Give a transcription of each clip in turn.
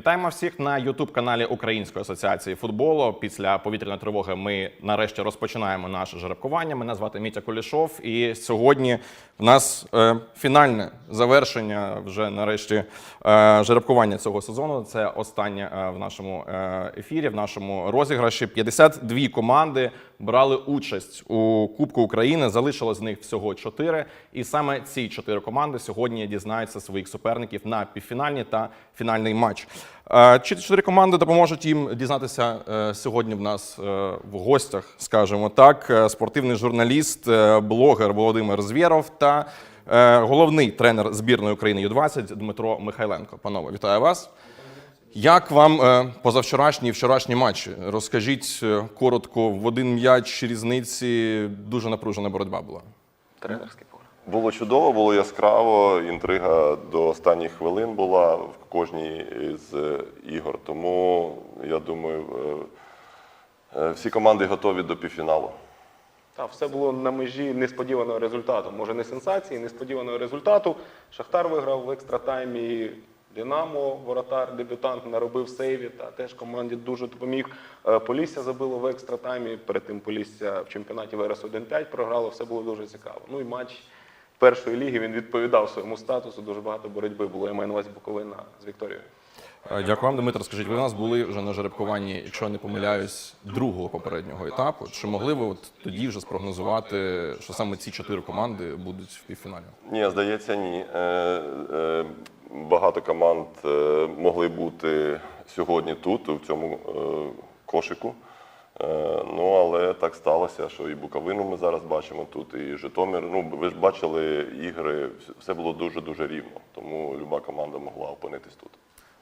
Вітаємо всіх на youtube каналі Української асоціації футболу. Після повітряної тривоги ми нарешті розпочинаємо наше жеребкування. Мене звати Мітя Кулішов, і сьогодні в нас е, фінальне завершення вже нарешті е, жеребкування цього сезону. Це останнє е, в нашому е, ефірі, в нашому розіграші. 52 команди брали участь у Кубку України. Залишилось з них всього 4. І саме ці 4 команди сьогодні дізнаються своїх суперників на півфінальні та фінальний матч. Е, Чи чотири команди допоможуть їм дізнатися е, сьогодні в нас е, в гостях, скажімо так, спортивний журналіст, блогер Володимир Звєров та головний тренер збірної України Ю-20 Дмитро Михайленко. Панове, вітаю вас. Як вам е, позавчорашній і вчорашній матчі? Розкажіть е, коротко в один м'яч різниці. Дуже напружена боротьба була. Тренерський погляд. Було чудово, було яскраво. Інтрига до останніх хвилин була в кожній з е, ігор. Тому я думаю, всі команди готові до півфіналу. Та все було на межі несподіваного результату. Може не сенсації, несподіваного результату. Шахтар виграв в екстратаймі. Динамо, воротар, дебютант, наробив сейві та теж команді дуже допоміг. Е, Полісся забило в екстратаймі. Перед тим Полісся в чемпіонаті ВРС 1-5 програло. Все було дуже цікаво. Ну і матч першої ліги він відповідав своєму статусу. Дуже багато боротьби було. Я маю на увазі Буковина з Вікторією. Е, Дякую вам, Дмитро. Скажіть, ви у нас були вже на жеребкуванні, якщо я не помиляюсь, другого попереднього етапу. Чи могли ви от тоді вже спрогнозувати, що саме ці чотири команди будуть в півфіналі? Ні, здається, ні. Е, е, Багато команд е, могли бути сьогодні тут, у цьому е, кошику. Е, Ну, але так сталося, що і Буковину ми зараз бачимо тут, і Житомир. Ну, ви ж бачили ігри, все було дуже-дуже рівно. Тому люба команда могла опинитись тут.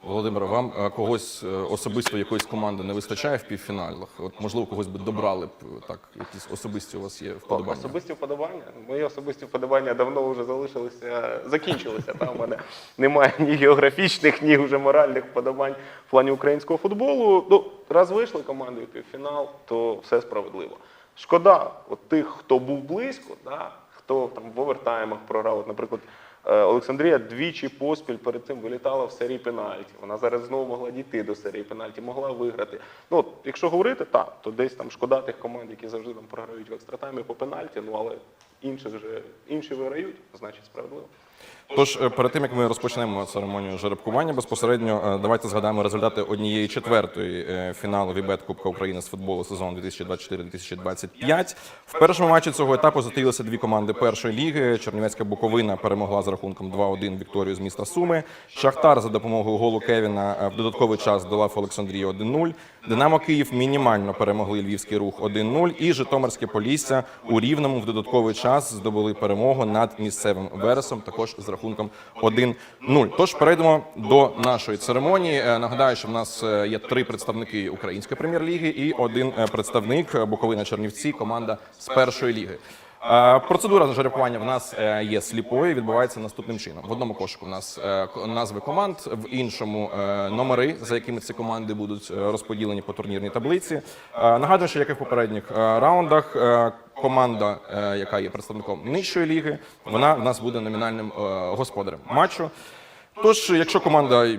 Володимир, вам е, когось е, особисто якоїсь команди не вистачає в півфіналах? От можливо, когось би добрали б е, так, якісь особисті у вас є вподобання? Особисті вподобання. Мої особисті вподобання давно вже залишилися, закінчилися. Там у мене немає ні географічних, ні вже моральних вподобань в плані українського футболу. Ну, раз вийшли командою півфінал, то все справедливо. Шкода, от тих, хто був близько, да, хто там в овертаймах програв. От, наприклад, е, Олександрія двічі поспіль перед цим вилітала в серії пенальті. Вона зараз знову могла дійти до серії пенальті, могла виграти. Ну, от, якщо говорити, так, то десь там шкода тих команд, які завжди там програють в екстратаймі по пенальті, ну але інші вже інші виграють, значить справедливо. Тож е, перед тим як ми розпочнемо церемонію жеребкування, безпосередньо е, давайте згадаємо результати однієї четвертої е, фіналу Вібет Кубка України з футболу сезону 2024-2025. В першому матчі цього етапу зустрілися дві команди першої ліги. Чернівецька Буковина перемогла з рахунком 2-1 Вікторію з міста Суми. Шахтар за допомогою голу Кевіна в додатковий час долав Олександрію 1-0. Динамо Київ мінімально перемогли Львівський рух 1-0. І Житомирське Полісся у рівному в додатковий час здобули перемогу над місцевим вересом, також з 1-0. Тож перейдемо до нашої церемонії. Е, Нагадаю, що в нас е, є три представники української прем'єр-ліги і один е, представник Буковина Чернівці, команда з першої ліги. Процедура жеребкування в нас е, є сліпою. Відбувається наступним чином. В одному кошику у нас е, назви команд, в іншому е, номери, за якими ці команди будуть розподілені по турнірній таблиці. Нагадую, що як і в попередніх раундах, команда, яка є представником нижчої ліги, вона в нас буде номінальним господарем матчу. Тож, якщо команда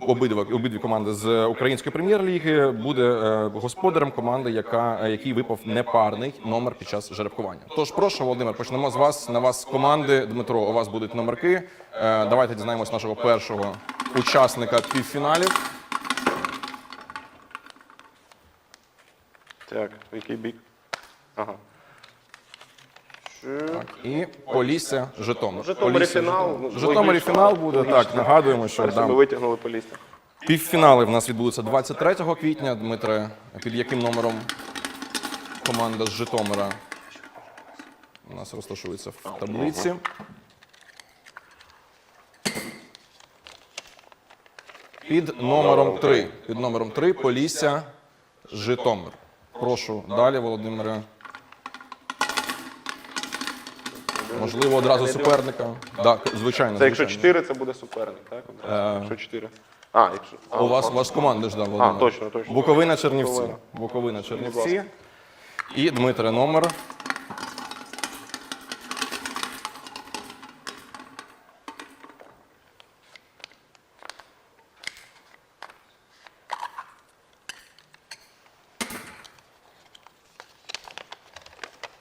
обидва обидві команди з української прем'єр-ліги буде е, господарем команди, яка е, який випав непарний номер під час жеребкування. Тож прошу, Володимир, почнемо з вас. На вас команди. Дмитро, у вас будуть номерки. Е, Давайте дізнаємось нашого першого учасника півфіналів. Так, який бік? Ага. Так, і Полісся, Житомир. Житомирі Полісся, фінал. Житомир. Житомирі логічно. фінал буде. Так, нагадуємо, що Перше ми да, витягнули по лісту. Півфінали в нас відбудуться 23 квітня. Дмитре, під яким номером команда з Житомира у нас розташується в таблиці. Під номером 3. Під номером 3 Полісся Житомир. Прошу далі, Володимире. Можливо, одразу суперника. Так, звичайно. Це якщо 4, це буде суперник, так? Е. Якщо 4. А, якщо. У вас, вас команда ж да, А, точно, точно. Буковина Чернівці. Буковина. Чернівці. І Дмитре номер.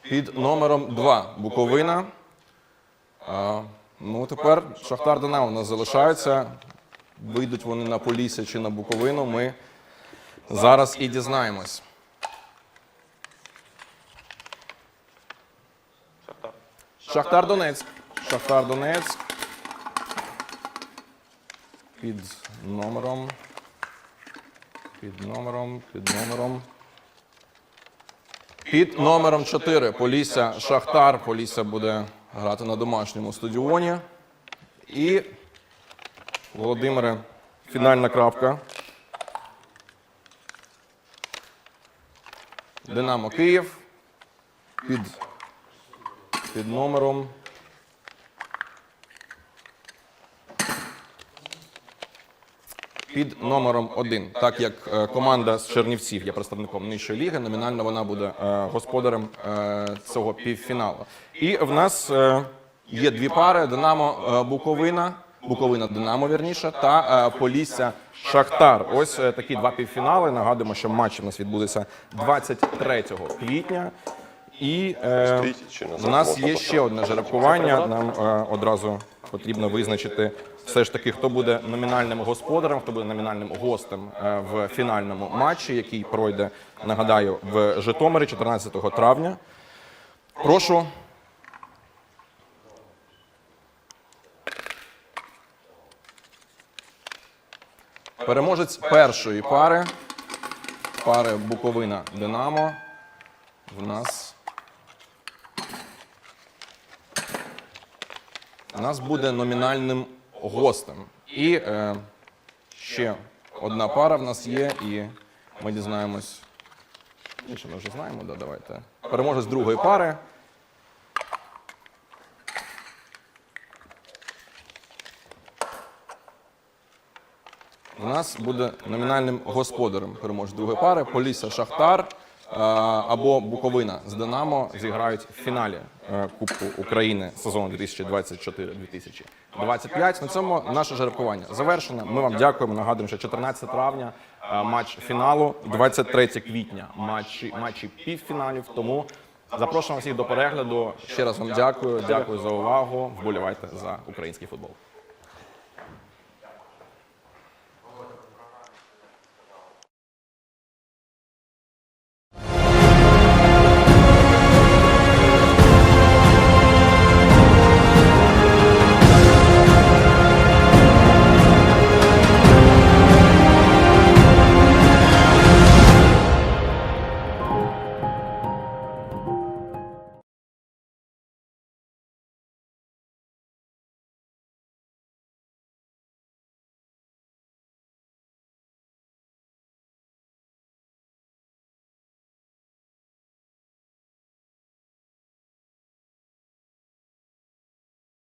Під номером 2 Буковина. Ну, тепер Шахтар Динамо у нас залишаються. Вийдуть вони на Полісся чи на Буковину. Ми зараз і дізнаємось. Шахтар Донецьк. Шахтар Донецьк. Під номером. Під номером. Під номером. Під номером 4 Полісся Шахтар. Полісся буде грати на домашньому стадіоні. І Володимире, фінальна крапка. Динамо Київ. Під, під номером. Під номером 1, так як е, команда з Чернівців є представником нижчої ліги, номінально вона буде е, господарем е, цього півфіналу. І в нас є дві пари: Динамо Буковина, Буковина Динамо, вірніше, та Полісся Шахтар. Ось такі два півфінали. Нагадуємо, що матчі в нас відбудеться 23 квітня. І е, у нас є ще одне жеребкування. Нам е, одразу потрібно визначити все ж таки, хто буде номінальним господарем, хто буде номінальним гостем е, в фінальному матчі, який пройде, нагадаю, в Житомирі 14 травня. Прошу. Переможець першої пари. Пари Буковина Динамо. В нас. У нас буде номінальним гостем. І е, ще одна пара в нас є, і ми дізнаємось. Інше ми вже знаємо, да, давайте. Переможець другої пари. У нас буде номінальним господарем переможець другої пари Полісся Шахтар або Буковина з Динамо зіграють в фіналі е, Кубку України сезону 2024-2025. На цьому наше жеребкування завершено. Ми вам дякуємо. Нагадуємо, що 14 травня е, матч фіналу, 23 квітня матчі, матчі півфіналів. Тому запрошуємо всіх до перегляду. Ще раз вам дякую. Дякую за увагу. Вболівайте за український футбол.